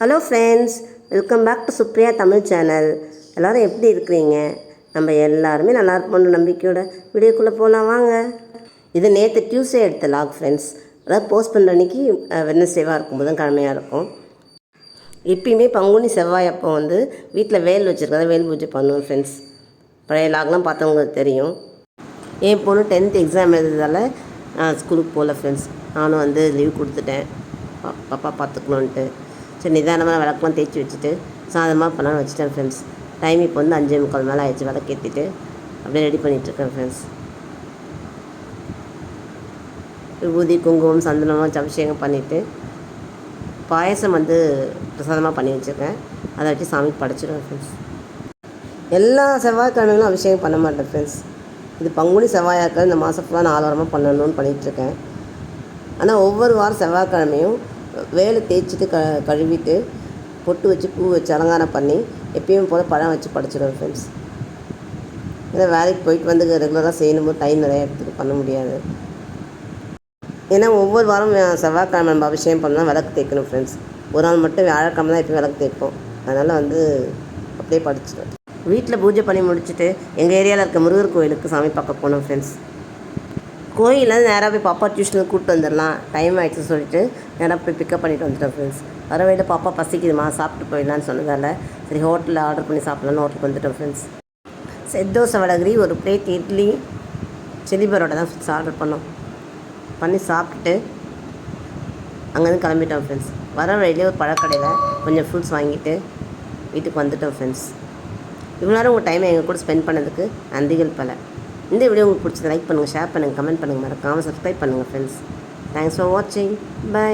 Hello friends welcome back to Supriya Tamil channel எல்லோரும் எப்படி இருக்கிறீங்க? நம்ம எல்லாருமே நல்லா இருப்போம்னு நம்பிக்கையோட வீடியோக்குள்ளே போகலாம் வாங்க. இது நேற்று டியூஸ்டே எடுத்த லாக் ஃப்ரெண்ட்ஸ் அதாவது போஸ்ட் பண்ணுற அன்றைக்கி வெட்னஸ்டேவாக இருக்கும் புதன்கிழமையாக இருக்கும். எப்பயுமே பங்குனி செவ்வாய் அப்போ வந்து வீட்டில் வேல் வச்சுருக்கறத வேல் பூஜை பண்ணுவோம் ஃப்ரெண்ட்ஸ் பழைய லாக்லாம் பார்த்தவங்களுக்கு தெரியும். என் பொண்ணு டென்த் எக்ஸாம் எழுதுறதால நான் ஸ்கூலுக்கு போகல ஃப்ரெண்ட்ஸ் நானும் வந்து லீவ் கொடுத்துட்டேன். பா- பாப்பா பார்த்துக்கணுன்ட்டு சரி நிதானமாக விளக்கமாக தேய்ச்சி வச்சுட்டு சாதமாக பண்ணாலும் வச்சுட்டேன் ஃப்ரெண்ட்ஸ் டைம் இப்போ வந்து அஞ்சே முக்கால் மேலே ஆயிடுச்சு விளக்கேற்றிட்டு அப்படியே ரெடி பண்ணிகிட்ருக்கேன் ஃப்ரெண்ட்ஸ் விபூதி குங்குமம் சந்தனமாக வச்சு அபிஷேகம் பண்ணிவிட்டு பாயசம் வந்து பிரசாதமாக பண்ணி வச்சுருக்கேன். அதை வச்சு சாமிக்கு படைச்சிடுவேன் ஃப்ரெண்ட்ஸ் எல்லா செவ்வாய்க்கிழமைகளும் அபிஷேகம் பண்ண மாட்டேன் ஃப்ரெண்ட்ஸ் இது பங்குனி செவ்வாயாக்கள் இந்த மாதம் ஃபுல்லாக நாலு வாரமாக பண்ணணும்னு பண்ணிகிட்ருக்கேன் ஆனால் ஒவ்வொரு வாரம் செவ்வாய்க்கிழமையும் வேலை தேய்ச்சிட்டு க கழுவிட்டு பொட்டு வச்சு பூ வச்சு அலங்காரம் பண்ணி எப்பயும் போல் பழம் வச்சு படைச்சிடுவேன் ஃப்ரெண்ட்ஸ் ஏன்னா வேலைக்கு போயிட்டு வந்து ரெகுலராக செய்யணும் டைம் நிறைய எடுத்துட்டு பண்ண முடியாது. ஏன்னா ஒவ்வொரு வாரம் செவ்வாய்க்கிழமை நம்ம அபிஷேகம் பண்ணால் விளக்கு தேய்க்கணும் ஃப்ரெண்ட்ஸ் ஒரு நாள் மட்டும் வியாழக்கிழமை தான் எப்பயும் விளக்கு தேய்ப்போம். அதனால் வந்து அப்படியே படிச்சிட்டேன் வீட்டில் பூஜை பண்ணி முடிச்சுட்டு எங்கள் ஏரியாவில் இருக்க முருகர் கோயிலுக்கு சாமி பார்க்க போனோம் ஃப்ரெண்ட்ஸ் கோயிலில் நேராக போய் பாப்பா டியூஷனுக்கு கூப்பிட்டு வந்துடலாம். டைம் ஆகிடுச்சு சொல்லிட்டு நேராக போய் பிக்கப் பண்ணிட்டு வந்துட்டேன் ஃப்ரெண்ட்ஸ் வர வழியில் பாப்பா பசிக்குதுமா சாப்பிட்டு போயிடலான்னு சொன்னதால சரி ஹோட்டலில் ஆர்டர் பண்ணி சாப்பிட்லான்னு ஹோட்டலுக்கு வந்துட்டோம் ஃப்ரெண்ட்ஸ் செத்தோசை வடகரி ஒரு பிளேட் இட்லி சில்லி பரோட்டா தான் ஃப்ரெண்ட்ஸ் ஆர்டர் பண்ணோம். பண்ணி சாப்பிட்டுட்டு அங்கேருந்து கிளம்பிட்டோம் ஃப்ரெண்ட்ஸ் வர வழியிலே ஒரு பழக்கடையில் கொஞ்சம் ஃப்ரூட்ஸ் வாங்கிட்டு வீட்டுக்கு வந்துட்டோம் ஃப்ரெண்ட்ஸ் இவ்வளோ நேரம் உங்கள் டைமை எங்கள் கூட ஸ்பெண்ட் பண்ணதுக்கு நந்திகள் பல. இந்த வீடியோ உங்களுக்கு பிடிச்சது லைக் பண்ணுங்கள் ஷேர் பண்ணுங்கள் கமெண்ட் பண்ணுங்கள் மறக்காமல் சப்ஸ்கிரைப் பண்ணுங்கள் ஃப்ரெண்ட்ஸ் தேங்க்ஸ் ஃபார் வாட்சிங் பை